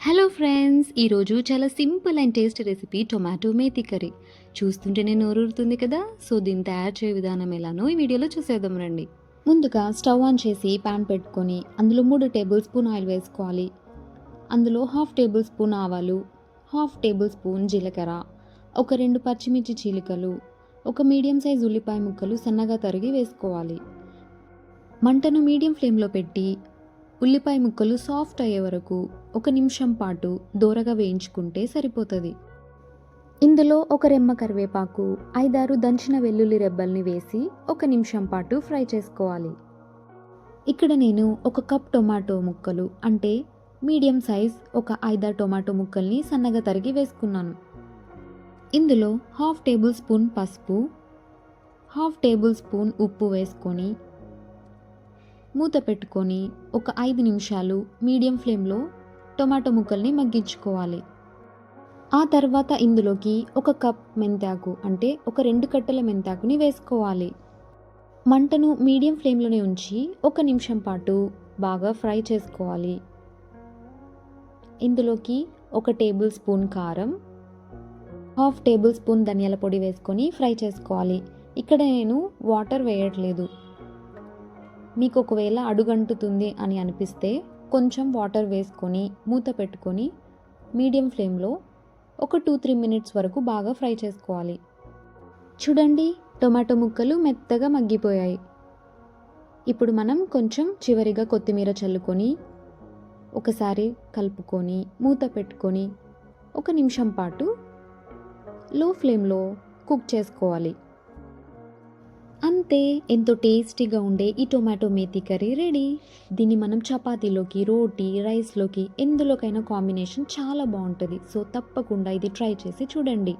Hello friends ఈరోజు చాలా simple and taste recipe tomato methi curry. చూస్తుంటేనే నోరూరుతుంది కదా? సో దీన్ని తయారు చేయ విధానం ఎలానో ఈ వీడియోలో చూసేద్దాం రండి. ముందుగా స్టవ్ ఆన్ చేసి ప్యాన్ పెట్టుకొని అందులో మూడు టేబుల్ స్పూన్ ఆయిల్ వేసుకోవాలి. అందులో హాఫ్ టేబుల్ స్పూన్ ఆవాలు హాఫ్ టేబుల్ స్పూన్ జీలకర్ర ఒక రెండు పచ్చిమిర్చి చీలికలు ఒక మీడియం సైజ్ ఉల్లిపాయ ముక్కలు సన్నగా తరిగి వేసుకోవాలి. మంటను మీడియం ఫ్లేమ్లో పెట్టి ఉల్లిపాయ ముక్కలు సాఫ్ట్ అయ్యే వరకు ఒక నిమిషం పాటు దూరగా వేయించుకుంటే సరిపోతుంది. ఇందులో ఒక రెమ్మ కరివేపాకు ఐదారు దంచిన వెల్లుల్లి రెబ్బల్ని వేసి ఒక నిమిషం పాటు ఫ్రై చేసుకోవాలి. ఇక్కడ నేను ఒక కప్ టొమాటో ముక్కలు అంటే మీడియం సైజ్ ఒక ఐదారు టొమాటో ముక్కల్ని సన్నగా తరిగి వేసుకున్నాను. ఇందులో హాఫ్ టేబుల్ స్పూన్ పసుపు హాఫ్ టేబుల్ స్పూన్ ఉప్పు వేసుకొని మూత పెట్టుకొని ఒక ఐదు నిమిషాలు మీడియం ఫ్లేమ్లో టొమాటో ముక్కల్ని మగ్గించుకోవాలి. ఆ తర్వాత ఇందులోకి ఒక కప్ మెంతాకు అంటే ఒక రెండు కట్టెల మెంతాకుని వేసుకోవాలి. మంటను మీడియం ఫ్లేమ్లోనే ఉంచి ఒక నిమిషం పాటు బాగా ఫ్రై చేసుకోవాలి. ఇందులోకి ఒక టేబుల్ స్పూన్ కారం హాఫ్ టేబుల్ స్పూన్ ధనియాల పొడి వేసుకొని ఫ్రై చేసుకోవాలి. ఇక్కడ నేను వాటర్ వేయట్లేదు. మీకు ఒకవేళ అడుగంటుతుంది అని అనిపిస్తే కొంచెం వాటర్ వేసుకొని మూత పెట్టుకొని మీడియం ఫ్లేమ్లో ఒక టూ త్రీ మినిట్స్ వరకు బాగా ఫ్రై చేసుకోవాలి. చూడండి టొమాటో ముక్కలు మెత్తగా మగ్గిపోయాయి. ఇప్పుడు మనం కొంచెం చివరిగా కొత్తిమీర చల్లుకొని ఒకసారి కలుపుకొని మూత పెట్టుకొని ఒక నిమిషం పాటు లో ఫ్లేమ్లో కుక్ చేసుకోవాలి. అంతే ఎంతో టేస్టీగా ఉండే ఈ టొమాటో మేతి కర్రీ రెడీ. దీన్ని మనం చపాతీలోకి రోటీ రైస్లోకి ఎందులోకైనా కాంబినేషన్ చాలా బాగుంటుంది. సో తప్పకుండా ఇది ట్రై చేసి చూడండి.